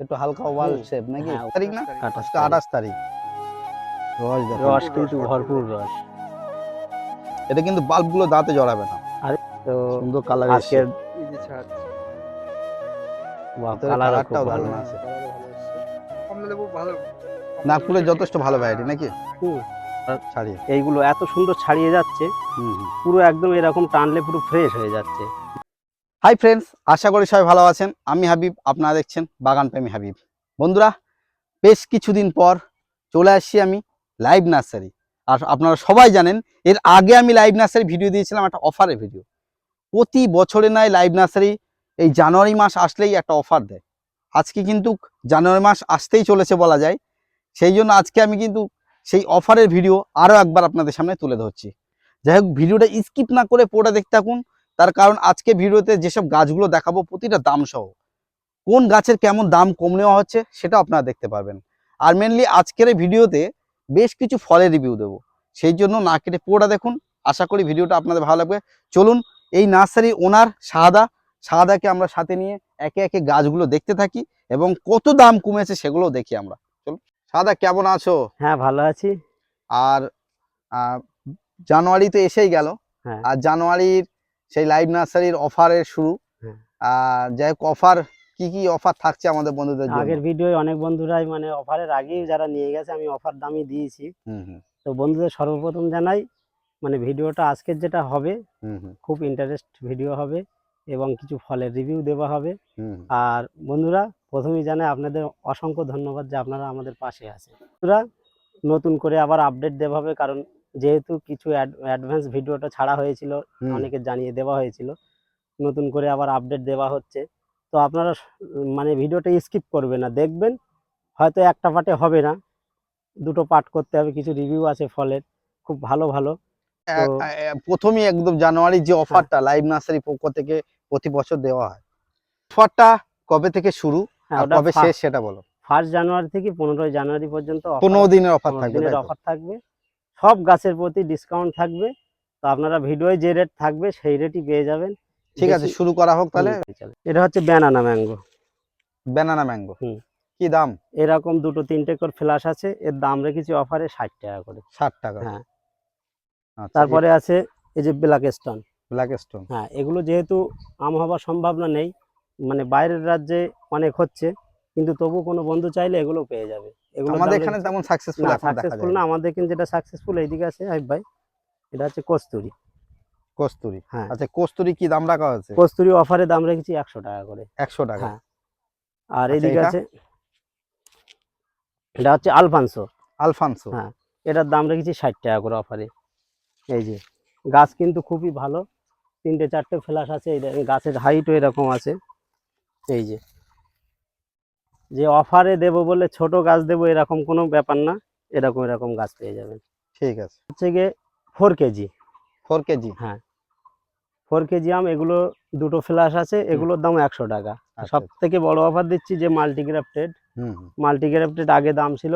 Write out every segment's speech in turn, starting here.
একটু হালকা ওভাল হুম। শেপ নাকি? হ্যাঁ, তারিখ না? আঠাশ তারিখ। রস রস কিন্তু ভরপুর রস। এটা কিন্তু বাল্বগুলো দাঁতে জড়াবে না। আরে তো সুন্দর কালার কালারটাও ভালো। আছে। ভালো নাগপুরের যথেষ্ট ভালো ভ্যারাইটি নাকি? ছাড়িয়ে। এইগুলো এত সুন্দর ছাড়িয়ে যাচ্ছে হুম হুম। পুরো একদম এরকম টানলে পুরো ফ্রেশ হয়ে যাচ্ছে। হাই ফ্রেন্ডস আশা করি সবাই ভালো আছেন। আমি হাবিব, আপনারা দেখছেন বাগান প্রেমী হাবিব। বন্ধুরা, বেশ কিছুদিন পর চলে আসছি আমি লাইভ নার্সারি আর আপনারা সবাই জানেন, এর আগে আমি লাইভ নার্সারি ভিডিও দিয়েছিলাম, একটা অফারের ভিডিও প্রতি বছরে নয় লাইভ নার্সারি এই জানুয়ারি মাস আসলেই একটা অফার দেয়। আজকে কিন্তু জানুয়ারি মাস আসতেই চলেছে বলা যায়। সেই জন্য আজকে আমি কিন্তু সেই অফারের ভিডিও আরও একবার আপনাদের সামনে তুলে ধরছি। যাই হোক ভিডিওটা স্কিপ না করে পুরোটা দেখতে থাকুন। তার কারণ আজকে ভিডিওতে যেসব গাছগুলো দেখাবো প্রতিটা দাম সহ। কোন গাছের কেমন দাম কম নেওয়া হচ্ছে সেটা আপনারা দেখতে পারবেন। আর মেনলি আজকের এই ভিডিওতে বেশ কিছু ফলের রিভিউ দেবো। সেই জন্য না কেটে পুরোটা দেখুন। আশা করি ভিডিওটা আপনাদের ভালো লাগবে। চলুন এই নার্সারি ওনার শাহাদা শাহাদাকে আমরা সাথে নিয়ে একে একে গাছগুলো দেখতে থাকি এবং কত দাম কমেছে সেগুলোও দেখি আমরা। চলুন শাহাদা কেমন আছো? হ্যাঁ ভালো আছি। আর জানুয়ারি তো এসেই গেল। হ্যাঁ। আর জানুয়ারির সেই লাইভ নার্সারির অফারের শুরু। আর যাই হোক অফার কি কি অফার থাকছে আমাদের বন্ধুদের জন্য? আগের ভিডিও অনেক বন্ধুরাই মানে অফারের আগেই যারা নিয়ে গেছে আমি অফার দামই দিয়েছি। তো বন্ধুদের সর্বপ্রথম জানাই মানে ভিডিওটা আজকের যেটা হবে খুব ইন্টারেস্ট ভিডিও হবে এবং কিছু ফলের রিভিউ দেওয়া হবে। আর বন্ধুরা প্রথমেই জানাই আপনাদের অসংখ্য ধন্যবাদ যে আপনারা আমাদের পাশে আছে বন্ধুরা নতুন করে আবার আপডেট দেওয়া হবে কারণ যেহেতু কিছু অ্যাডভান্স ভিডিওটা ছাড়া হয়েছিল অনেকে জানিয়ে দেওয়া হয়েছিল। নতুন করে আবার আপডেট দেওয়া হচ্ছে। তো আপনারা মানে ভিডিওটা স্কিপ করবে না। দেখবেন হয়তো একটা পার্টে হবে না। দুটো পার্ট করতে হবে কিছু রিভিউ আছে ফলের। খুব ভালো ভালো। প্রথমেই একদম জানুয়ারির যে অফারটা লাইভ নার্সারি পক্ষ থেকে প্রতি বছর দেওয়া হয়। অফারটা কবে থেকে শুরু? হ্যাঁ আর কবে শেষ সেটা বলো। ফার্স্ট জানুয়ারি থেকে পনেরোই জানুয়ারি পর্যন্ত পনেরো দিনের অফার থাকবে দিনের অফার থাকবে। সব গাছের প্রতি ডিসকাউন্ট থাকবে। তো আপনারা ভিডিওয় যে রেট থাকবে সেই রেটই পেয়ে যাবেন। ঠিক আছে শুরু করা হোক তাহলে। এটা হচ্ছে ব্যানানা ম্যাঙ্গো ব্যানানা ম্যাঙ্গো হুম। কি দাম? এরকম দুটো তিনটে করে ফ্ল্যাশ আছে এর দাম রেখেছি অফারে ষাট টাকা করে। ষাট টাকা। হ্যাঁ। আচ্ছা, তারপরে আছে এই যে ব্ল্যাক স্টোন ব্ল্যাক স্টোন হ্যাঁ এগুলো যেহেতু আম হবার সম্ভাবনা নেই মানে বাইরের রাজ্যে অনেক হচ্ছে কিন্তু তবু কোনো বন্ধু চাইলে এগুলো পেয়ে যাবে। এগুলো আমাদের এখানে তেমন সাকসেসফুল না সাকসেসফুল না আমাদের কিন্তু যেটা সাকসেসফুল এইদিকে আছে হাইব ভাই। এটা হচ্ছে কস্তুরি। কস্তুরি। হ্যাঁ। আচ্ছা কস্তুরি কি দাম রাখা আছে কস্তুরি অফারে দাম রেখেছি একশো টাকা করে। একশো টাকা। হ্যাঁ। আর আচ্ছা, এদিকে আছে এটা হচ্ছে আলফানসো। আলফানসো। হ্যাঁ। এটার দাম রেখেছি ষাট টাকা করে অফারে। এই যে গাছ কিন্তু খুবই ভালো। তিনটে চারটে ফ্ল্যাশ আছে এই গাছের হাইটও এরকম আছে। এই যে যে অফারে দেবো বলে ছোট গাছ দেবো এরকম কোনো ব্যাপার না এরকম এরকম গাছ পেয়ে যাবেন। ঠিক আছে। হচ্ছে গিয়ে ফোর কেজি। Four kg? হ্যাঁ। ফোর কেজি আম এগুলো দুটো ফ্ল্যাশ আছে এগুলোর দাম একশো টাকা। আচ্ছা, সব থেকে বড় অফার দিচ্ছি যে মাল্টিগ্রাফটেড। মাল্টিগ্রাফটেড আগে দাম ছিল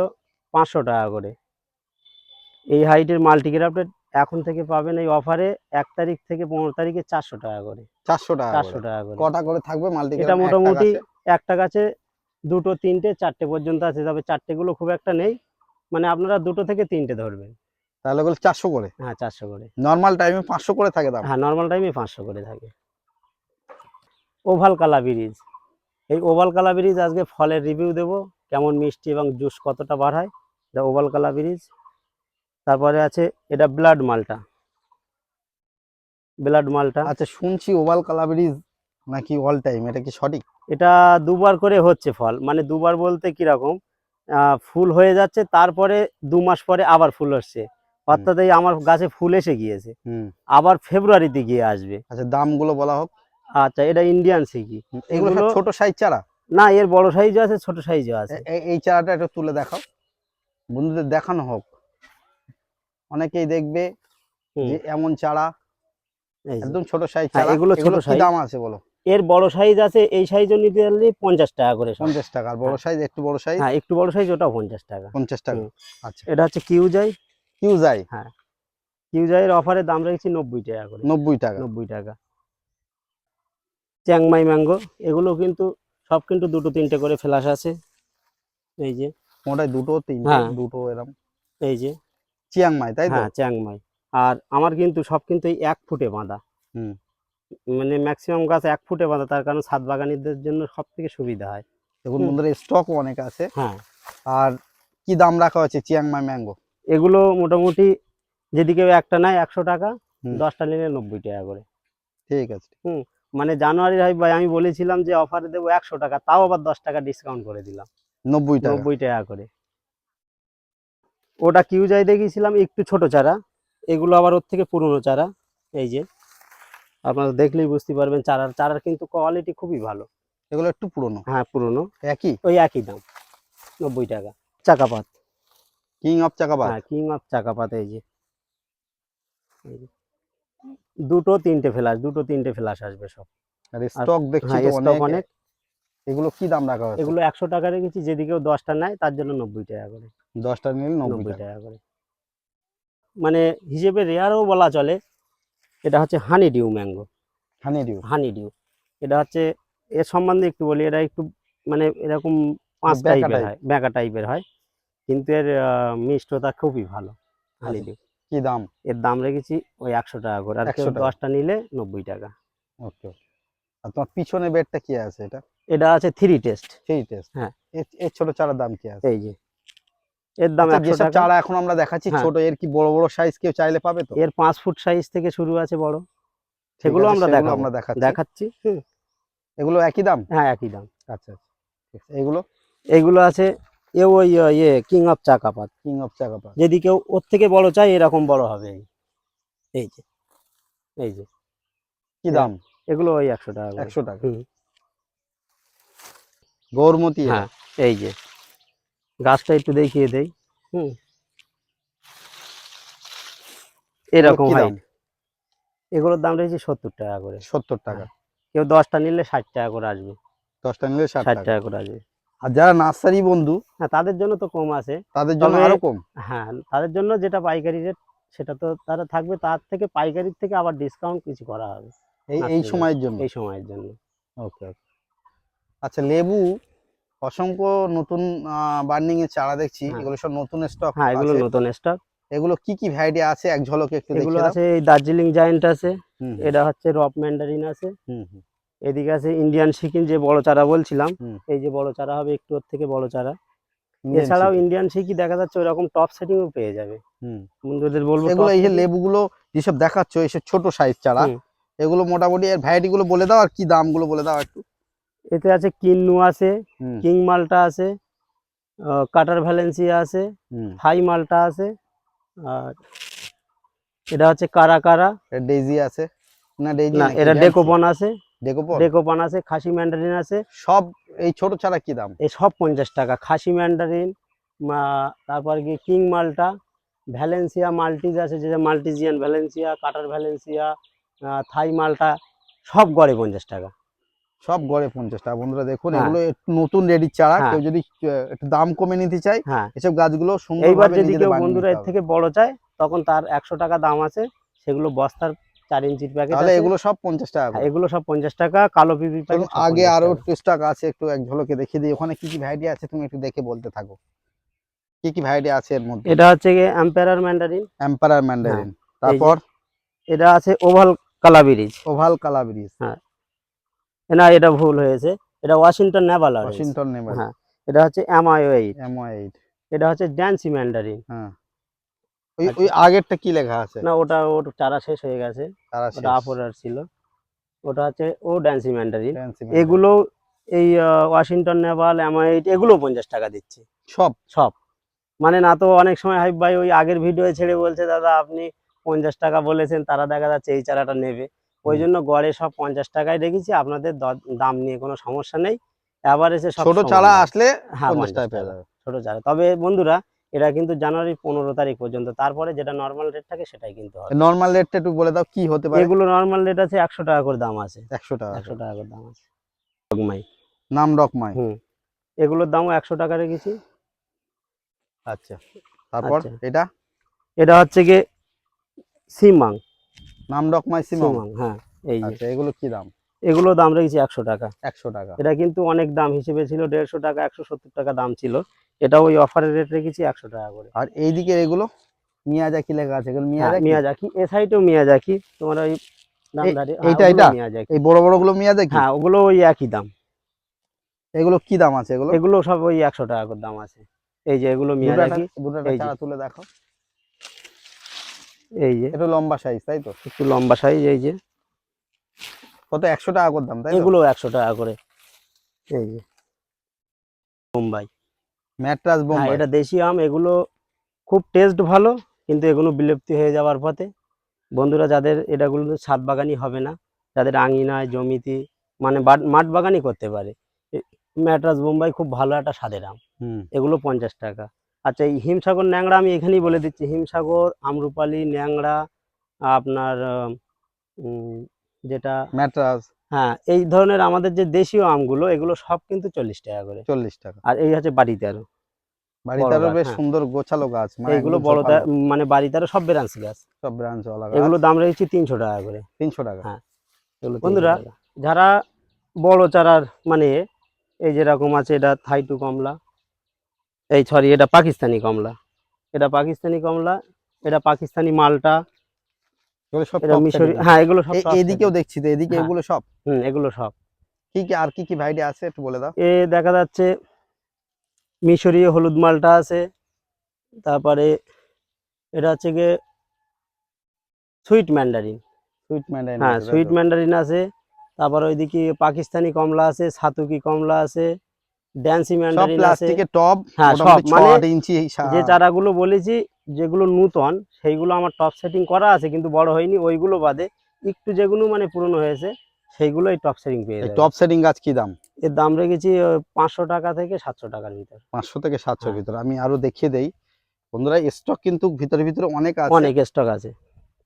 পাঁচশো টাকা করে। এই হাইটের মাল্টিগ্রাফটেড এখন থেকে পাবেন এই অফারে এক তারিখ থেকে পনেরো তারিখে চারশো টাকা করে। চারশো টাকা চারশো টাকা করে। কটা করে থাকবে মাল্টি এটা মোটামুটি একটা গাছে দুটো তিনটে চারটে পর্যন্ত আছে তবে চারটেগুলো খুব একটা নেই। মানে আপনারা দুটো থেকে তিনটে ধরবেন। তাহলে বলে চারশো করে? হ্যাঁ চারশো করে। নর্মাল টাইমে পাঁচশো করে থাকে দাম? হ্যাঁ নর্মাল টাইমে পাঁচশো করে থাকে। ওভাল কালা ব্রিজ এই ওভাল কালা ব্রিজ আজকে ফলের রিভিউ দেব কেমন মিষ্টি এবং জুস কতটা বাড়ায়। এটা ওভাল কালা ব্রিজ তারপরে আছে এটা ব্লাড মালটা ব্লাড মালটা আচ্ছা শুনছি ওভাল কালাবেরিজ নাকি অল টাইম এটা কি সঠিক? এটা দুবার করে হচ্ছে ফল। মানে দুবার বলতে কীরকম ফুল হয়ে যাচ্ছে তারপরে দু মাস পরে আবার ফুল আসছে। অর্থাৎ এই আমার গাছে ফুল এসে গিয়েছে। হুম। আবার ফেব্রুয়ারিতে গিয়ে আসবে। আচ্ছা দামগুলো বলা হোক। আচ্ছা এটা ইন্ডিয়ান সিকি এগুলো এগুলো- ছোট সাইজ চারা? না এর বড় সাইজও আছে ছোট সাইজও আছে। এই- চারাটা একটু তুলে দেখাও। বন্ধুদের দেখানো হোক। অনেকেই দেখবে যে এমন চারা একদম ছোট সাইজ হ্যাঁ, চারা। এগুলো ছোট size। দাম আছে বলো? এর বড় সাইজ আছে এই সাইজও নিতে পারলে পঞ্চাশ টাকা করে পঞ্চাশ টাকা আর বড় সাইজ একটু বড় সাইজ হ্যাঁ একটু বড় সাইজ ওটাও পঞ্চাশ টাকা। পঞ্চাশ টাকা আচ্ছা। এটা হচ্ছে কিউজাই কিউ যাই কিউজাইয়ের অফারে দাম রেখেছি নব্বই টাকা করে। নব্বই টাকা। নব্বই টাকা। চ্যাংমাই ম্যাঙ্গো এগুলো কিন্তু সব কিন্তু দুটো তিনটে করে ফ্ল্যাশ আছে। এই যে। মোটাই দুটো তিনটে হ্যাঁ। দুটো এরকম এই যে। চিয়াংমাই তাই তো? হ্যাঁ চ্যাংমাই আর আমার কিন্তু সব কিন্তু এক ফুটে বাঁধা। হুম। মানে ম্যাক্সিমাম গাছ এক ফুটে বাঁধা তার কারণ সাত বাগানিদের জন্য সব থেকে সুবিধা হয়। দেখুন। বন্ধুরা স্টকও অনেক আছে। হ্যাঁ। আর কি দাম রাখা হচ্ছে চিয়াংমাই ম্যাঙ্গো? এগুলো মোটামুটি যদি কেউ একটা নেয় একশো টাকা দশটা নিলে নব্বই টাকা করে। ঠিক আছে। হুম মানে জানুয়ারি ভাই আমি বলেছিলাম যে অফারে দেবো একশো টাকা তাও আবার দশ টাকা ডিসকাউন্ট করে দিলাম। নব্বই টাকা। নব্বই টাকা করে। ওটা কিউ যাই দেখিয়েছিলাম একটু ছোট চারা এগুলো আবার ওর থেকে পুরনো চারা এই যে। আপনারা দেখলেই বুঝতে পারবেন চারার চারার কিন্তু কোয়ালিটি খুবই ভালো। এগুলো একটু পুরনো? হ্যাঁ পুরনো। একই? ওই একই দাম নব্বই টাকা। চাকাপাত। কিং অফ চাকাবাদ হ্যাঁ কিং অফ চাকাপাত এই যে। দুটো তিনটে ফ্ল্যাশ দুটো তিনটে ফ্ল্যাশ আসবে সব। আর স্টক দেখছি হ্যাঁ স্টক অনেক। এগুলো কি দাম রাখা এগুলো একশো টাকা রেখেছি যদি কেউ দশটা নেয় তার জন্য নব্বই টাকা করে। দশটা নিলে নব্বই টাকা। করে। মানে হিসেবে রেয়ারও বলা চলে এটা হচ্ছে honeydew mango. Honeydew honeydew এটা হচ্ছে এর সম্বন্ধে একটু বলি এটা একটু মানে এরকম পাঁচ টাইপের হয় ব্যাকা টাইপের হয়। কিন্তু এর মিষ্টতা খুবই ভালো হানি আচ্ছা। ডিউ কি দাম? এর দাম রেখেছি ওই একশো টাকা করে আর কেউ দশটা নিলে নব্বই টাকা। ওকে আর তোমার পিছনে বেডটা কি আছে এটা? এটা আছে থ্রি টেস্ট থ্রি টেস্ট হ্যাঁ। এর ছোট চারার দাম কি আছে? এই যে। এর দাম আচ্ছা, একশো যেসব চারা এখন আমরা দেখাচ্ছি হ্যাঁ। ছোট এর কি বড় বড় সাইজ কেউ চাইলে পাবে তো? এর পাঁচ ফুট সাইজ থেকে শুরু আছে বড়। সেগুলো আমরা দেখাবো। আমরা দেখাচ্ছি। দেখাচ্ছি। হুম, এগুলো একই দাম? হ্যাঁ একই দাম। আচ্ছা আচ্ছা। এগুলো? এইগুলো আছে এ ওই ইয়ে কিং অফ চাকাপাত। কিং অফ চাকাপা যদি কেউ ওর থেকে বড় চাই এরকম বড় হবে এই। যে এই যে। কি দাম? এগুলো ওই একশো টাকা। একশো টাকা। গৌরমতি হ্যাঁ এই যে। গাছটা একটু দেখিয়ে দেই। হুম। এরকম? হাইট এগুলোর দাম রয়েছে সত্তর টাকা করে। সত্তর টাকা। কেউ দশটা নিলে ষাট টাকা করে আসবে। দশটা নিলে ষাট টাকা। করে আসবে। আর যারা নার্সারি বন্ধু হ্যাঁ তাদের জন্য তো কম আছে। তাদের জন্য আরও কম? হ্যাঁ তাদের জন্য যেটা পাইকারি রেট সেটা তো তারা থাকবে। তার থেকে পাইকারির থেকে আবার ডিসকাউন্ট কিছু করা হবে। এই এই সময়ের জন্য? এই সময়ের জন্য। ওকে ওকে। আচ্ছা লেবু অসংখ্য নতুন বার্নিং এর চারা দেখছি। হ্যাঁ। এগুলো সব নতুন স্টক হ্যাঁ এগুলো নতুন স্টক এগুলো কি কি ভ্যারাইটি আছে? এক ঝলকে একটু এগুলো আছে এই দার্জিলিং জায়েন্ট আছে এটা হচ্ছে রপ ম্যান্ডারিন আছে। এদিকে আছে ইন্ডিয়ান সিকিম যে বড় চারা বলছিলাম এই যে বড় চারা হবে একটু ওর থেকে বড় চারা। এছাড়াও ইন্ডিয়ান সিকি দেখা যাচ্ছে ওরকম টপ সেটিংও পেয়ে যাবে। হুম। বন্ধুদের বলব এগুলো এই যে লেবুগুলো যেসব দেখাচ্ছ এইসব ছোট সাইজ চারা এগুলো মোটামুটি এর ভ্যারাইটি গুলো বলে দাও আর কি দামগুলো বলে দাও একটু। এতে আছে কিন্নু আছে কিং মালটা আছে কাটার ভ্যালেন্সিয়া আছে হুম। থাই মালটা আছে আর এটা হচ্ছে কারা কারা। ডেজি আছে না ডেজি না এটা ডেকোপন আছে। ডেকোপন? ডেকোপন আছে খাসি ম্যান্ডারিন আছে। সব এই ছোট চারা কি দাম? এই সব পঞ্চাশ টাকা খাসি ম্যান্ডারিন তারপর কি কিং মালটা ভ্যালেন্সিয়া মাল্টিজ আছে যেটা মাল্টিজিয়ান ভ্যালেন্সিয়া কাটার ভ্যালেন্সিয়া থাই মালটা সব গড়ে পঞ্চাশ টাকা। সব গড়ে পঞ্চাশ টাকা। বন্ধুরা দেখুন হ্যাঁ। এগুলো একটু নতুন রেডি চারা হ্যাঁ। কেউ যদি একটু দাম কমে নিতে চায় হ্যাঁ। এসব গাছগুলো এইবার যদি কেউ বন্ধুরা এর থেকে বড় চায় তখন তার একশো টাকা দাম আছে সেগুলো বস্তার চার ইঞ্চির প্যাকেট তাহলে এগুলো সব পঞ্চাশ টাকা এগুলো সব পঞ্চাশ টাকা কালো পিপি প্যাকেট আগে আরও একটু স্টক আছে একটু এক ঝলকে দেখিয়ে দিই। ওখানে কি কি ভ্যারাইটি আছে তুমি একটু দেখে বলতে থাকো। কি কি ভ্যারাইটি আছে এর মধ্যে? এটা হচ্ছে অ্যাম্পেরার ম্যান্ডারিন এম্পারার ম্যান্ডারিন তারপর? এটা আছে ওভাল কালাবিরিজ ওভাল কালাব্রিজ না এটা ভুল হয়েছে। এটা ওয়াশিংটন নেভাল ওয়াশিংটন নেভার হ্যাঁ এটা হচ্ছে এমআইও এইট এমও এইট এটা হচ্ছে ড্যান্সি ম্যান্ডারিন হ্যাঁ। ওই ওই আগেরটা কি লেখা আছে? না ওটা ওর চারা শেষ হয়ে গেছে। ওটা আপরার ছিল। ওটা হচ্ছে ও ড্যান্সি ম্যান্ডারিন এগুলো এই ওয়াশিংটন নেভাল এমআইট এগুলো পঞ্চাশ টাকা দিচ্ছে। সব? সব। মানে না তো অনেক সময় হাইব ভাই ওই আগের ভিডিও ছেড়ে বলছে দাদা আপনি পঞ্চাশ টাকা বলেছেন তারা দেখা যাচ্ছে এই চারাটা নেবে। ওই জন্য গড়ে সব পঞ্চাশ টাকায় রেখেছি আপনাদের দাম নিয়ে কোনো সমস্যা নেই। এবার এসে সব ছোট চারা আসলে হ্যাঁ ছোট চারা। তবে বন্ধুরা এটা কিন্তু জানুয়ারি পনেরো তারিখ পর্যন্ত। তারপরে যেটা নর্মাল রেট থাকে সেটাই কিন্তু নর্মাল রেটটা একটু বলে দাও কি হতে পারে? এগুলো নর্মাল রেট আছে একশো টাকা করে দাম আছে। একশো টাকা একশো টাকা করে দাম আছে। ডগমাই নাম রকমাই। হুম। এগুলোর দামও একশো টাকা রেখেছি। আচ্ছা। তারপর আচ্ছা। এটা? এটা হচ্ছে গিয়ে সিমাং। নাম রকমাই সিমাং? হ্যাঁ এই আচ্ছা এগুলো কি দাম? এগুলো দাম রেখেছি একশো টাকা। একশো টাকা। এটা কিন্তু অনেক দাম হিসেবে ছিল দেড়শো টাকা একশো সত্তর টাকা দাম ছিল। এটা ওই অফারের রেট রেখেছি একশো টাকা করে। আর এইদিকে এগুলো? মিয়াজাকি লেখা আছে এগুলো হ্যাঁ, মিয়াজাকি? মিয়াজাকি। এ সাইডেও মিয়াজাকি। তোমার ওই দামদারি হ্যাঁ, এইটা, এই বড় বড়গুলো মিয়াজাকি? হ্যাঁ ওগুলো ওই একই দাম। এগুলো কি দাম আছে এগুলো? এগুলো সব ওই একশো টাকা করে দাম আছে। এই যে এগুলো মিয়াজাকি। দুটো তুলে দেখো এই যে। একটু লম্বা সাইজ তাই তো? একটু লম্বা সাইজ এই যে। কত? একশো টাকা করে দাম তাই এগুলো একশো টাকা করে। এই যে। বোম্বাই। ম্যাট্রাস হ্যাঁ বোম্বাই। এটা দেশি আম এগুলো খুব টেস্ট ভালো কিন্তু এগুলো বিলুপ্তি হয়ে যাওয়ার পথে। বন্ধুরা যাদের এটাগুলো ছাদ বাগানই হবে না যাদের আঙিনায় জমিতে মানে মাঠ বাগানই করতে পারে। ম্যাট্রাস বোম্বাই খুব ভালো একটা স্বাদের আম। হুম। এগুলো পঞ্চাশ টাকা। আচ্ছা এই হিমসাগর ন্যাংরা আমি এখানেই বলে দিচ্ছি। হিমসাগর আমরুপালি ন্যাংরা আপনার যেটা ম্যাট্রাস। হ্যাঁ এই ধরনের আমাদের যে দেশীয় আমগুলো এগুলো সব কিন্তু চল্লিশ টাকা করে। চল্লিশ টাকা। আর এই হচ্ছে বাড়িতে আরও বেশ হ্যাঁ। সুন্দর গোছালো গাছ মানে এইগুলো বড় মানে সব ব্রাঞ্চ গাছ। সব ব্রাঞ্চ ওয়ালা এগুলো দাম তিনশো টাকা করে। তিনশো টাকা। হ্যাঁ। বন্ধুরা, যারা বড় চারার মানে এই যেরকম আছে এটা থাইটু কমলা। এই সরি এটা পাকিস্তানি কমলা। এটা পাকিস্তানি কমলা এটা পাকিস্তানি মালটা হ্যাঁ এগুলো সব এদিকেও দেখছি তো এদিকে হ্যাঁ। এগুলো সব? হুম এগুলো সব। কি কি আর কি কি ভ্যারাইটি আছে একটু বলে দাও। এ দেখা যাচ্ছে মিশরীয় হলুদ মালটা আছে তারপরে এটা হচ্ছে গিয়ে সুইট ম্যান্ডারিন সুইট ম্যান্ডারিন হ্যাঁ সুইট ম্যান্ডারিন আছে তারপর ওইদিকে পাকিস্তানি কমলা আছে সাতুকি কমলা আছে ড্যান্সি ম্যান্ডারিন আছে। প্লাস্টিকের টব হ্যাঁ, সব, মানে ইঞ্চি যে চারাগুলো বলেছি যেগুলো নূতন সেইগুলো আমার টপ সেটিং করা আছে কিন্তু বড় হয়নি ওইগুলো বাদে একটু যেগুলো মানে পুরনো হয়েছে সেইগুলোই টপ সেটিং পেয়ে যাবে। টপ সেটিং গাছ কি দাম? এর দাম রেখেছি পাঁচশো টাকা থেকে সাতশো টাকার ভিতর। পাঁচশো থেকে সাতশোর হ্যাঁ। ভিতরে। আমি আরও দেখিয়ে দেই। বন্ধুরা স্টক কিন্তু ভিতরে ভিতরে অনেক আছে। অনেক স্টক আছে।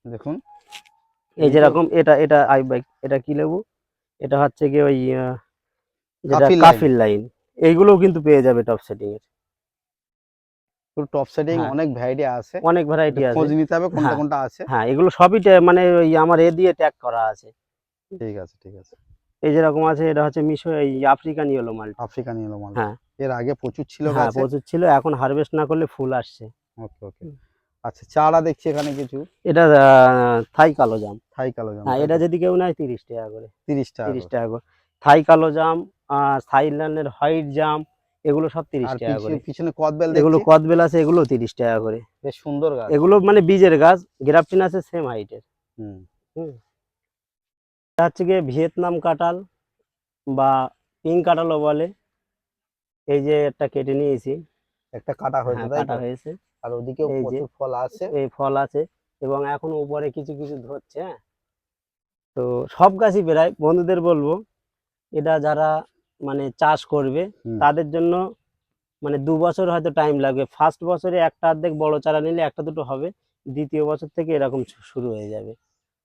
দেখুন। এই যেরকম এটা এটা আই বাইক এটা কি লেবু? এটা হচ্ছে কি ওই যেটা কাফির লাইন। এইগুলোও কিন্তু পেয়ে যাবে টপ সেটিং এর। টপ সেটিং হ্যাঁ। অনেক ভ্যারাইটি আছে। অনেক ভ্যারাইটি আছে। খোঁজ নিতে হবে কোনটা হ্যাঁ। কোনটা আছে। হ্যাঁ এগুলো সবই মানে ওই আমার এ দিয়ে ট্যাগ করা আছে। ঠিক আছে ঠিক আছে। এই যেরকম আছে এটা হচ্ছে মিশো এই আফ্রিকান ইয়েলো মালটা আফ্রিকান ইয়েলো মাল হ্যাঁ। এর আগে প্রচুর ছিল হ্যাঁ প্রচুর ছিল এখন হারভেস্ট না করলে ফুল আসছে। ওকে ওকে আচ্ছা চারা দেখছি এখানে কিছু। এটা থাই কালো জাম। থাই কালো জাম। হ্যাঁ এটা যদি কেউ নেয় তিরিশ টাকা করে। তিরিশ টাকা তিরিশ টাকা করে। থাই কালো জাম থাইল্যান্ডের হোয়াইট জাম এগুলো সব তিরিশ টাকা করে। পিছনে- কদবেল এগুলো কদবেল আছে এগুলো তিরিশ টাকা করে। বেশ সুন্দর গাছ। এগুলো মানে বীজের গাছ গ্রাফটিন আছে সেম হাইটের হুম। হচ্ছে গিয়ে ভিয়েতনাম কাঁঠাল বা পিং কাঁঠালও বলে। এই যে একটা কেটে নিয়েছি। একটা কাটা হয়েছে হ্যাঁ, কাটা হয়েছে। আর ওদিকেও যে। প্রচুর ফল আছে। এই ফল আছে এবং এখন উপরে কিছু কিছু ধরছে হ্যাঁ। তো সব গাছই প্রায় বন্ধুদের বলব এটা যারা মানে চাষ করবে তাদের জন্য মানে দু বছর হয়তো টাইম লাগবে। ফার্স্ট বছরে একটা অর্ধেক বড় চারা নিলে একটা দুটো হবে দ্বিতীয় বছর থেকে এরকম শুরু হয়ে যাবে।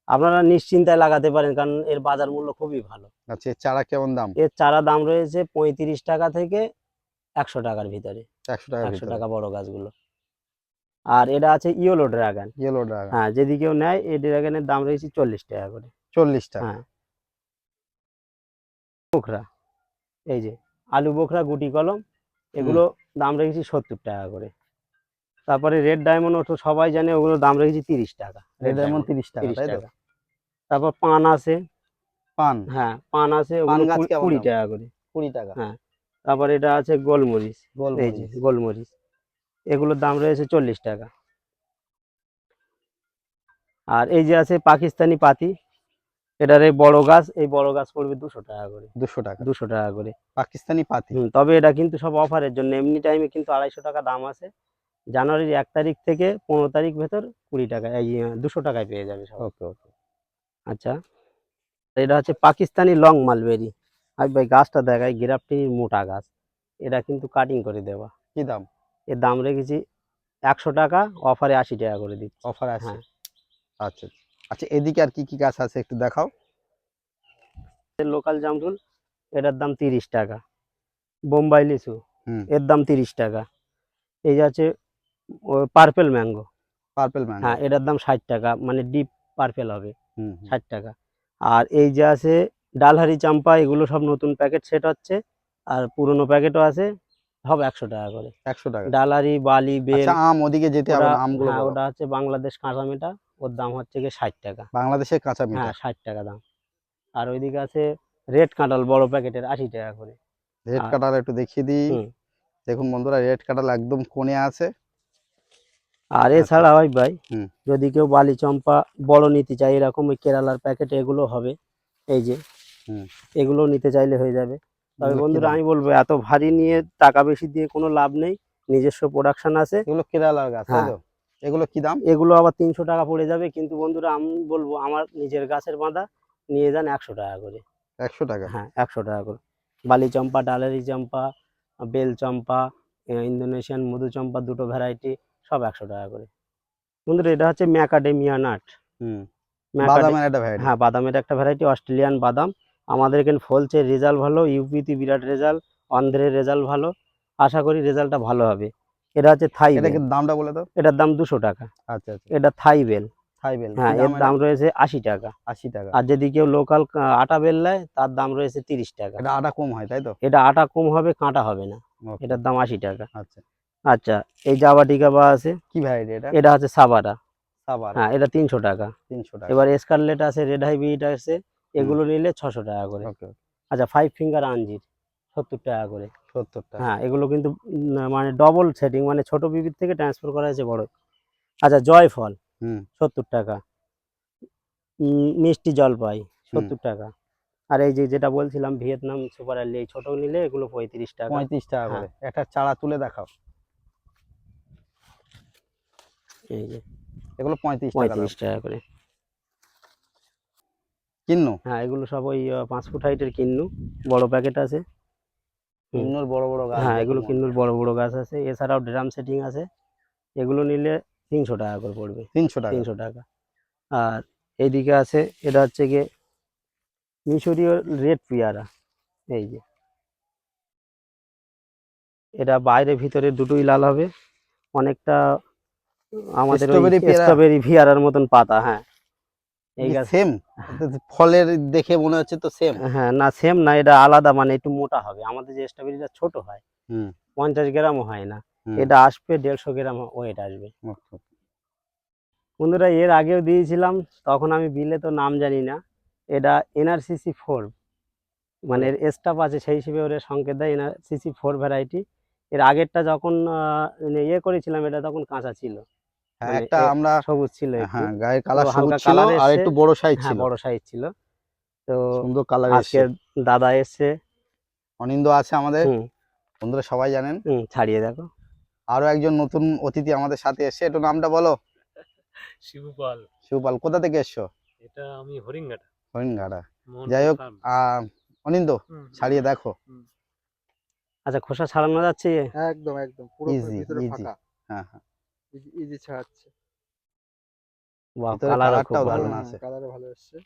আপনারা নিশ্চিন্তায় লাগাতে পারেন কারণ এর বাজার মূল্য খুবই ভালো। আচ্ছা এর চারা কেমন দাম? এর চারা দাম রয়েছে পঁয়ত্রিশ টাকা থেকে একশো টাকার ভিতরে। একশো টাকা একশো টাকা বড় গাছগুলো। আর এটা আছে ইয়েলো ড্রাগন ইয়েলো ড্রাগন হ্যাঁ যদি কেউ নেয় এই ড্রাগনের দাম রয়েছে চল্লিশ টাকা করে। চল্লিশ টাকা। হ্যাঁ। বোখরা এই যে আলু বোখরা গুটি কলম এগুলো দাম রেখেছি সত্তর টাকা করে। তারপরে রেড ডায়মন্ড ওঠো সবাই জানে ওগুলো দাম রেখেছি তিরিশ টাকা। রেড ডায়মন্ড তিরিশ টাকা টাকা। তারপর পান আছে। পান? হ্যাঁ পান আছে কুড়ি-? টাকা করে। কুড়ি টাকা? হ্যাঁ। তারপর এটা আছে গোলমরিচ গোল এই যে গোলমরিচ। এগুলোর দাম রয়েছে চল্লিশ টাকা। আর এই যে আছে পাকিস্তানি পাতি এটার এই বড় গাছ এই বড় গাছ পড়বে দুশো টাকা করে। দুশো টাকা। দুশো টাকা করে। পাকিস্তানি পাতি। তবে এটা কিন্তু সব অফারের জন্য। এমনি টাইমে কিন্তু আড়াইশো টাকা দাম আছে। জানুয়ারির এক তারিখ থেকে পনেরো তারিখ ভেতর কুড়ি টাকা এই দুশো টাকায় পেয়ে যাবে সব। ওকে ওকে। আচ্ছা। এটা হচ্ছে পাকিস্তানি লং মালবেরি। আর ভাই গাছটা দেখায় গ্রাফটিনির মোটা গাছ। এটা কিন্তু কাটিং করে দেওয়া। কি দাম? এর দাম রেখেছি একশো টাকা অফারে আশি টাকা করে দিচ্ছি। অফার আছে হ্যাঁ। আচ্ছা। আচ্ছা এদিকে আর কি কি গাছ আছে একটু দেখাও। লোকাল জামরুল এটার দাম তিরিশ টাকা। বোম্বাই লিচু এর দাম তিরিশ টাকা। এই যে আছে পার্পেল ম্যাঙ্গো। পার্পেল ম্যান হ্যাঁ এটার দাম ষাট টাকা মানে ডিপ পার্পেল হবে। ষাট টাকা। আর এই যে আছে ডালহারি চাম্পা এগুলো সব নতুন প্যাকেট সেট হচ্ছে। আর পুরনো প্যাকেটও আছে সব একশো টাকা করে। একশো টাকা। ডালারি বালি বেল। আচ্ছা আম ওদিকে যেতে হবে আমগুলো হ্যাঁ, ওটা হচ্ছে বাংলাদেশ কাঁচামেটা ওর দাম হচ্ছে গিয়ে ষাট টাকা। বাংলাদেশের কাঁচা মিঠা। হ্যাঁ ষাট টাকা দাম। আর ওইদিকে আছে রেড কাঁঠাল বড় প্যাকেটের আশি টাকা করে। রেড কাটার একটু দেখিয়ে দিই। দেখুন বন্ধুরা রেড কাটার একদম কোণে আছে। আর এছাড়া হয় ভাই আচ্ছা। যদি কেউ বালি চম্পা বড় নিতে চায় এরকম ওই কেরালার প্যাকেট এগুলো হবে। এই যে এগুলো নিতে চাইলে হয়ে যাবে। তবে বন্ধুরা আমি বলব এত ভারী নিয়ে টাকা বেশি দিয়ে কোনো লাভ নেই। নিজস্ব প্রোডাকশন আছে। এগুলো কেরালার গাছ হ্যাঁ। এগুলো কি দাম? এগুলো আবার তিনশো টাকা পড়ে যাবে। কিন্তু বন্ধুরা আমি বলব আমার নিজের গাছের বাঁধা নিয়ে যান একশো টাকা করে। একশো টাকা? হ্যাঁ একশো টাকা করে। বালি চম্পা ডালারি চম্পা বেল চম্পা ইন্দোনেশিয়ান মধু চম্পা দুটো ভ্যারাইটি সব একশো টাকা করে। বন্ধুরা এটা হচ্ছে ম্যাকাডেমিয়া নাট। হুম। বাদামের একটা ভ্যারাইটি। হ্যাঁ বাদামের একটা ভ্যারাইটি অস্ট্রেলিয়ান বাদাম। আমাদের এখানে ফলছে রেজাল্ট ভালো ইউপিতে বিরাট রেজাল্ট অন্ধ্রের রেজাল্ট ভালো। আশা করি রেজাল্টটা ভালো হবে। এটা হচ্ছে থাই দামটা বলে দাও? এটার দাম দুশো টাকা। আচ্ছা আচ্ছা। এটা থাই বেল। থাই বেল। হ্যাঁ এর দাম রয়েছে আশি টাকা। আশি টাকা। আর যদি কেউ লোকাল আটা বেল নেয় তার দাম রয়েছে তিরিশ টাকা। এটা আটা কম হয় তাই তো? এটা আটা কম হবে কাঁটা হবে না। এটার দাম আশি টাকা। আচ্ছা। আচ্ছা এই জাবা টিকাবা আছে? কি ভ্যারাইটি এটা? এটা হচ্ছে সাবারা। সাবার। হ্যাঁ এটা তিনশো টাকা। তিনশো টাকা। এবার স্কারলেট আছে রেড হাইব্রিড আছে এগুলো নিলে ছশো টাকা করে। আচ্ছা ফাইভ ফিঙ্গার আঞ্জির। সত্তর টাকা করে। সত্তর টাকা। হ্যাঁ এগুলো কিন্তু মানে ডবল সেটিং মানে ছোট বিবির থেকে ট্রান্সফার করা হয়েছে বড়। আচ্ছা জয়ফল হুম। সত্তর টাকা। মিষ্টি জলপাই সত্তর টাকা। আর এই যে যেটা বলছিলাম ভিয়েতনাম সুপার আর্লি এই ছোট নিলে এগুলো পঁয়ত্রিশ টাকা। পঁয়ত্রিশ টাকা হ্যাঁ। করে। একটা চারা তুলে দেখাও। এই যে। এগুলো পঁয়ত্রিশ পঁয়ত্রিশ টাকা করে। কিন্নু? হ্যাঁ এগুলো সব ওই পাঁচ ফুট হাইটের কিন্নু। বড় প্যাকেট আছে। কিন্নুর বড় বড় গাছ হ্যাঁ এগুলো। কিন্নুর বড় বড় গাছ আছে। এছাড়াও ড্রাম সেটিং আছে। এগুলো নিলে তিনশো টাকা করে পড়বে। তিনশো টাকা। তিনশো টাকা। আর এইদিকে আছে এটা হচ্ছে গিয়ে মিশরীয় রেড পেয়ারা। এই যে। এটা বাইরে ভিতরে দুটোই লাল হবে। অনেকটা আমাদের স্ট্রবেরি ভিয়ারার মতন পাতা হ্যাঁ। এই গাছ সেম ফলের দেখে মনে হচ্ছে তো সেম হ্যাঁ না সেম না এটা আলাদা মানে একটু মোটা হবে। আমাদের যে স্ট্রবেরিটা ছোট হয় হুম। পঞ্চাশ গ্রামও হয় না। এটা আসবে দেড়শো গ্রাম ওয়েট আসবে। Okay, okay. বন্ধুরা এর আগেও দিয়েছিলাম তখন আমি বিলে তো নাম জানি না। এটা এনআরসিসি ফোর মানে এর স্টাফ আছে সেই হিসেবে ওরা সংকেত দেয় এনআরসিসি ফোর ভ্যারাইটি এর আগেরটা যখন ইয়ে করেছিলাম এটা তখন কাঁচা ছিল। হ্যাঁ মানে একটা আমরা সবুজ ছিল। হ্যাঁ গায়ের কালার সবুজ ছিল আর একটু বড় সাইজ হ্যাঁ ছিল। বড় সাইজ ছিল। তো সুন্দর কালার আজকে দাদা এসছে। অনিন্দ আছে আমাদের। বন্ধুরা সবাই জানেন। ছাড়িয়ে দেখো। আরও একজন নতুন অতিথি আমাদের সাথে এসে একটু নামটা বলো। শিবপাল। শিবপাল কোথা থেকে এসছো? এটা আমি হরিঙ্গাটা যাই হোক আহ, অনিন্দ ছাড়িয়ে দেখো। আচ্ছা খোসা ছাড়ানো যাচ্ছে? একদম একদম। পুরো ভিতরে ফাঁকা। হ্যাঁ হ্যাঁ। ইজি ছাড়াচ্ছে। বাহ ভিতরে কালারও খুব ভালো দারুণ আছে। কালারে ভালো এসছে।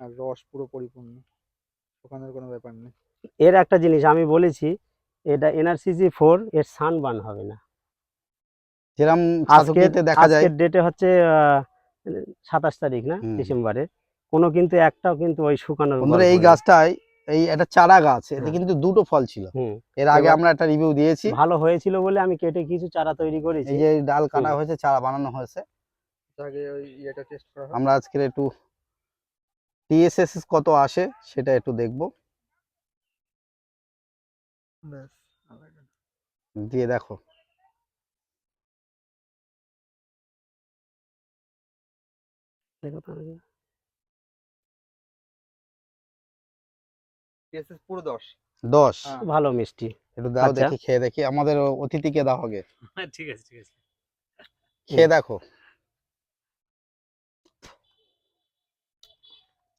আর রস পুরো পরিপূর্ণ। ওখানের কোনো ব্যাপার নেই। এর একটা জিনিস আমি বলেছি এটা এনআরসিসি ফোর এর সানবার্ন হবে না। যেরকম আজকের সাধুকিতে দেখা যায়। আজকের ডেটে হচ্ছে সাতাশ তারিখ না। ডিসেম্বরে কোনো কিন্তু একটাও কিন্তু ওই শুকানোর বন্ধুরা এই নেই। গাছটায় এই একটা চারা গাছ এতে। কিন্তু দুটো ফল ছিল। এর আগে আমরা একটা রিভিউ দিয়েছি। ভালো হয়েছিল বলে আমি কেটে কিছু চারা তৈরি করেছি। এই যে ডাল কাটা হয়েছে চারা বানানো হয়েছে। আগে ওই ইয়েটা টেস্ট করা হয়। আমরা আজকের একটু টিএসএস কত আসে সেটা একটু দেখব। দিয়ে দেখো। দেখো TSS পুরো দশ। দশ। হ্যাঁ। ভালো মিষ্টি। একটু দাও আচ্ছা। দেখি খেয়ে দেখি। আমাদের অতিথিকে দাও আগে হ্যাঁ, ঠিক আছে ঠিক আছে। খেয়ে দেখো।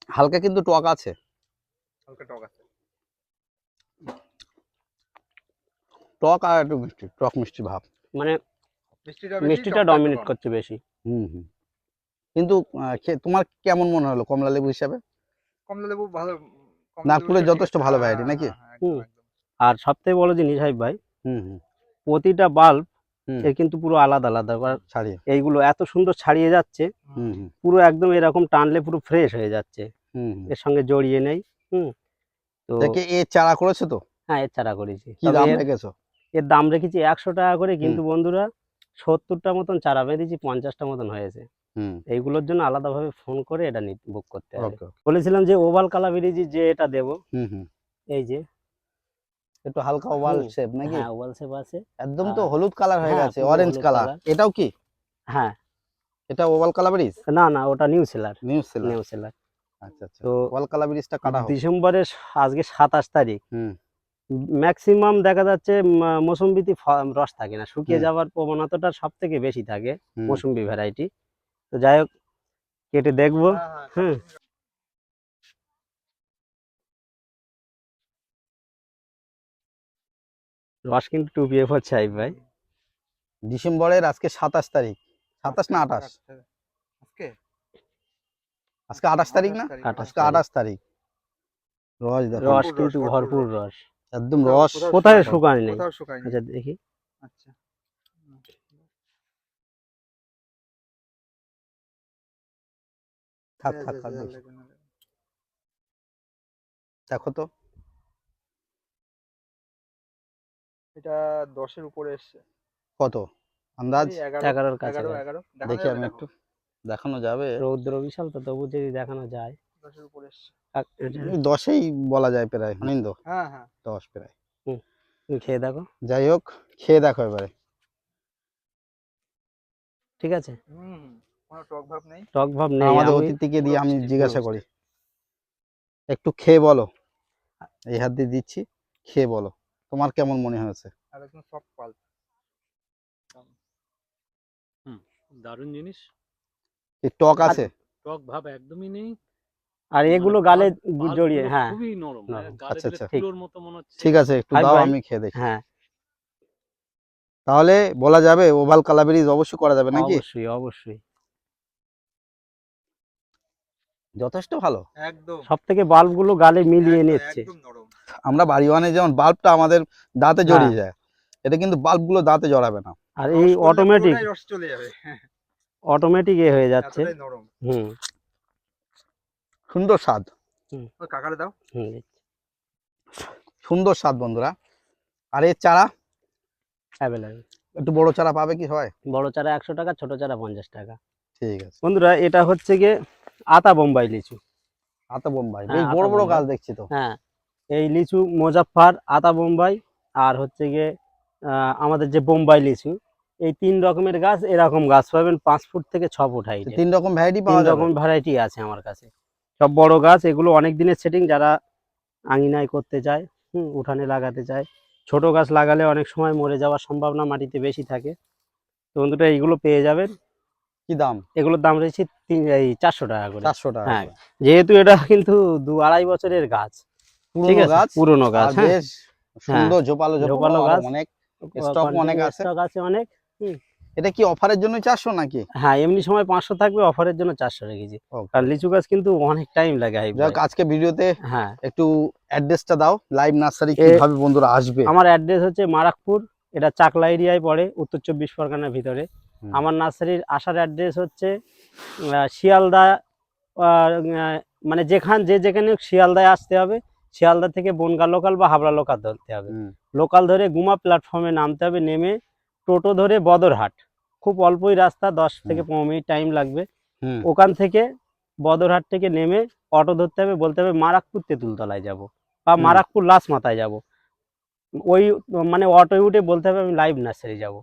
হালকা কিন্তু টক আছে। হালকা টক আছে। টক আর একটু মিষ্টি টক মিষ্টি ভাব। মানে মিষ্টিটা ডমিনেট করছে বেশি। হুম হুম। কিন্তু তোমার কেমন মনে হলো কমলা লেবু হিসাবে? কমলা লেবু ভালো নাগপুরের যথেষ্ট ভালো হ্যাঁ, নাকি? হ্যাঁ। আর সবথেকে বড় জিনিস হাই ভাই হুম হুম। প্রতিটা বাল্ব এর কিন্তু পুরো আলাদা আলাদা। ছাড়িয়ে। এইগুলো এত সুন্দর ছাড়িয়ে যাচ্ছে হুম হুম। পুরো একদম এরকম টানলে পুরো ফ্রেশ হয়ে যাচ্ছে। এর সঙ্গে জড়িয়ে নেই তো দেখে এ চারা করেছ তো? হ্যাঁ এর চারা করেছি। কি দাম এর- রেখেছো? এর দাম রেখেছি একশো টাকা করে কিন্তু বন্ধুরা সত্তরটা মতন চারা বেঁধেছি পঞ্চাশটা মতন হয়েছে। এইগুলোর জন্য আলাদাভাবে ফোন করে এটা বুক করতে হবে। বলেছিলাম যে ওভাল কালাবেরিজি যে এটা দেবো। এই যে। একটু হালকা ওভাল শেপ নাকি? হ্যাঁ ওভাল শেপ আছে। একদম তো। হলুদ কালার হয়ে হ্যাঁ, গেছে অরেঞ্জ কালার। এটাও কি? হ্যাঁ। এটা ওভাল কালাবেরিজ না না ওটা new seller new seller new seller আচ্ছা আচ্ছা। তো ওভাল কালাবেরিজটা কাটা হোক ডিসেম্বরের আজকে সাতাশ তারিখ। হুম। ম্যাক্সিমাম দেখা যাচ্ছে মৌসুম্বিতে রস থাকে না। শুকিয়ে যাওয়ার প্রবণতাটা সব থেকে বেশি থাকে। মৌসুম্বি ভ্যারাইটি তো যাই হোক কেটে দেখব। হ্যাঁ, হ্যাঁ, হুম। রস কিন্তু টুপিয়ে পড়ছে আইব ভাই। ডিসেম্বরের আজকে সাতাশ তারিখ। সাতাশ না আঠাশ? আজকে? আজকে? আঠাশ তারিখ না? আজকে আঠাশ তারিখ। রস দেখো। রস কিন্তু ভরপুর রস। একদম রস। কোথায়। শুকায় নেই আচ্ছা দেখি। আচ্ছা। থাক থাক যা, থাক লেগে। দেখো তো। এটা দশের উপরে এসছে। কত? আন্দাজ? এগারোর কাছে দেখি আমি একটু। দেখানো যাবে? রৌদ্র বিশাল তো তবু যদি দেখানো যায়। দশের উপরে এসছে। দশেই বলা যায় প্রায় নিন্দ হ্যাঁ হ্যাঁ। দশ প্রায়। তুমি খেয়ে দেখো। যাই হোক খেয়ে দেখো এবারে। ঠিক আছে? হুম হুম, কোনো টক ভাব নেই? টক ভাব নেই আমাদের অতিথিকে দিয়ে আমি জিজ্ঞাসা করি। একটু খেয়ে বলো। এই হাত দিয়ে দিচ্ছি খেয়ে বলো। তোমার কেমন মনে হয়েছে? আর একদম সফট পাল্প। দারুণ জিনিস। এই টক আছে? টক ভাব একদমই নেই। আর মানে এগুলো গালে জড়িয়ে হ্যাঁ। খুবই নরম। নরম। গালে আচ্ছা, আচ্ছা। মতো মনে হচ্ছে। ঠিক আছে একটু দাও আমি খেয়ে দেখি। হ্যাঁ। তাহলে বলা যাবে ওভাল কালাবেরিজ অবশ্যই করা যাবে নাকি? অবশ্যই অবশ্যই। যথেষ্ট ভালো। একদম। সব থেকে বাল্বগুলো গালে মিলিয়ে নিচ্ছে। আমরা বাড়ি ওয়ানে যেমন বাল্বটা আমাদের দাঁতে হ্যাঁ। জড়িয়ে যায় এটা কিন্তু বাল্বগুলো দাঁতে জড়াবে না। আর এই অটোমেটিক চলে যাবে। অটোমেটিক এ হয়ে যাচ্ছে। হুম। সুন্দর স্বাদ। ওই কাকারে দাও। হুম সুন্দর স্বাদ বন্ধুরা। আর এর চারা? অ্যাভেলেবেল একটু বড় চারা পাবে কি হয়? বড় চারা একশো টাকা ছোট চারা পঞ্চাশ টাকা। ঠিক আছে। বন্ধুরা এটা হচ্ছে গিয়ে আতা বোম্বাই লিচু। আতা বোম্বাই হ্যাঁ, বেশ বড় বড় গাছ দেখছি তো। হ্যাঁ। এই লিচু মোজাফফার আতা বোম্বাই আর হচ্ছে গিয়ে আমাদের যে বোম্বাই লিচু এই তিন রকমের গাছ এরকম গাছ পাবেন পাঁচ ফুট থেকে ছ ফুট হাইটে তিন রকম ভ্যারাইটি তিন রকম ভ্যারাইটি আছে আমার কাছে। সব বড় গাছ এগুলো অনেক দিনের সেটিং যারা আঙিনায় করতে চায় হুম উঠানে লাগাতে চায়। ছোট গাছ লাগালে অনেক সময় মরে যাওয়ার সম্ভাবনা মাটিতে বেশি থাকে। তো বন্ধুরা এইগুলো পেয়ে যাবেন। কি দাম? এগুলোর দাম রয়েছে এই চারশো টাকা করে। চারশো টাকা হ্যাঁ, যেহেতু এটা কিন্তু দু আড়াই বছরের গাছ পুরনো গাছ? পুরনো গাছ হ্যাঁ। বেশ সুন্দর ঝোপালো ঝোপালো গাছ। অনেক stock অনেক আছে। স্টক আছে অনেক এটা কি অফারের জন্য চারশো নাকি? হ্যাঁ এমনি সময় পাঁচশো থাকবে অফারের জন্য চারশো রেখেছি. কারণ লিচু গাছ কিন্তু অনেক টাইম লাগে আজকে ভিডিওতে হ্যাঁ। একটু অ্যাড্রেসটা দাও লাইভ নার্সারি কীভাবে বন্ধুরা আসবে। আমার অ্যাড্রেস হচ্ছে মারাকপুর এটা চাকলা এরিয়ায় পড়ে উত্তর চব্বিশ পরগনার ভিতরে। আমার নার্সারির আসার অ্যাড্রেস হচ্ছে শিয়ালদা মানে যেখান যে যেখানে শিয়ালদায় আসতে হবে। শিয়ালদা থেকে বনগা লোকাল বা হাবড়া লোকাল ধরতে হবে। লোকাল ধরে গুমা প্ল্যাটফর্মে নামতে হবে নেমে টোটো ধরে বদরহাট। খুব অল্পই রাস্তা দশ থেকে পনেরো মিনিট টাইম লাগবে। ওখান থেকে বদরহাট থেকে নেমে অটো ধরতে হবে বলতে হবে মারাকপুর তেঁতুলতলায় যাব বা মারাকপুর লাস মাথায় যাব। ওই মানে অটোয় উঠে বলতে হবে আমি লাইভ নার্সারি যাব।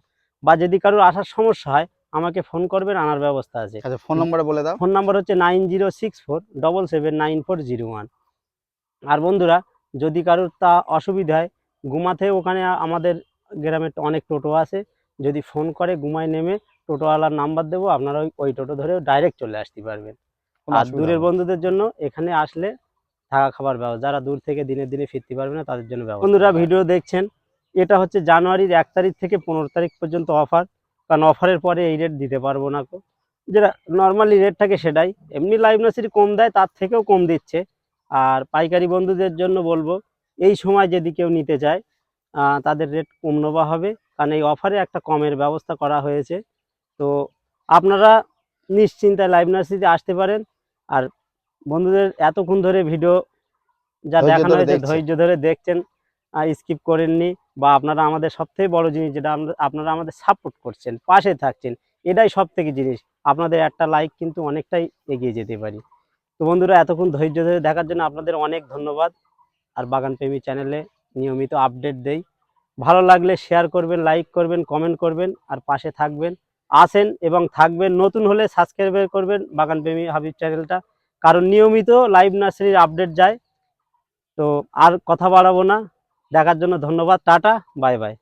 বা যদি কারোর আসার সমস্যা হয় আমাকে ফোন করবেন আনার ব্যবস্থা আছে। আচ্ছা ফোন নম্বরে বলে দাও। ফোন নাম্বার হচ্ছে nine zero six four double seven nine four zero one আর বন্ধুরা যদি কারোর তা অসুবিধা হয় গুমাতে ওখানে আমাদের গ্রামে অনেক টোটো আছে। যদি ফোন করে গুমায় নেমে টোটোওয়ালার নাম্বার দেবো আপনারা ওই ওই টোটো ধরে ডাইরেক্ট চলে আসতে পারবেন। আর দূরের বন্ধুদের জন্য এখানে আসলে থাকা খাবার ব্যবস্থা। যারা দূর থেকে দিনে দিনে ফিরতে পারবে না তাদের জন্য ব্যবস্থা বন্ধুরা ভিডিও দেখছেন এটা হচ্ছে জানুয়ারির এক তারিখ থেকে পনেরো তারিখ পর্যন্ত অফার। কারণ অফারের পরে এই রেট দিতে পারব না কো যেটা নর্মালি রেট থাকে সেটাই। এমনি লাইভ নার্সারি কম দেয় তার থেকেও কম দিচ্ছে। আর পাইকারি বন্ধুদের জন্য বলব এই সময় যদি কেউ নিতে চায় তাদের রেট কম নেওয়া হবে। কারণ এই অফারে একটা কমের ব্যবস্থা করা হয়েছে। তো আপনারা নিশ্চিন্তায় লাইভ নার্সারিতে আসতে পারেন। আর বন্ধুদের এতক্ষণ ধরে ভিডিও যা দেখানো হয়েছে ধৈর্য ধরে দেখছেন স্কিপ করেননি বা আপনারা আমাদের সবথেকে বড় জিনিস যেটা আমরা- আপনারা আমাদের সাপোর্ট করছেন পাশে থাকছেন এটাই সব থেকে জিনিস। আপনাদের একটা লাইক কিন্তু অনেকটাই এগিয়ে যেতে পারি। তো বন্ধুরা এতক্ষণ ধৈর্য ধরে দেখার জন্য আপনাদের অনেক ধন্যবাদ। আর বাগান প্রেমী চ্যানেলে নিয়মিত আপডেট দেই। ভালো লাগলে শেয়ার করবেন লাইক করবেন কমেন্ট করবেন আর পাশে থাকবেন আসেন এবং থাকবেন নতুন হলে সাবস্ক্রাইব করবেন বাগান প্রেমী হাবিব চ্যানেলটা কারণ নিয়মিত লাইভ নার্সারির আপডেট যায়। তো আর কথা বাড়াবো না। দেখার জন্য ধন্যবাদ। Tata bye bye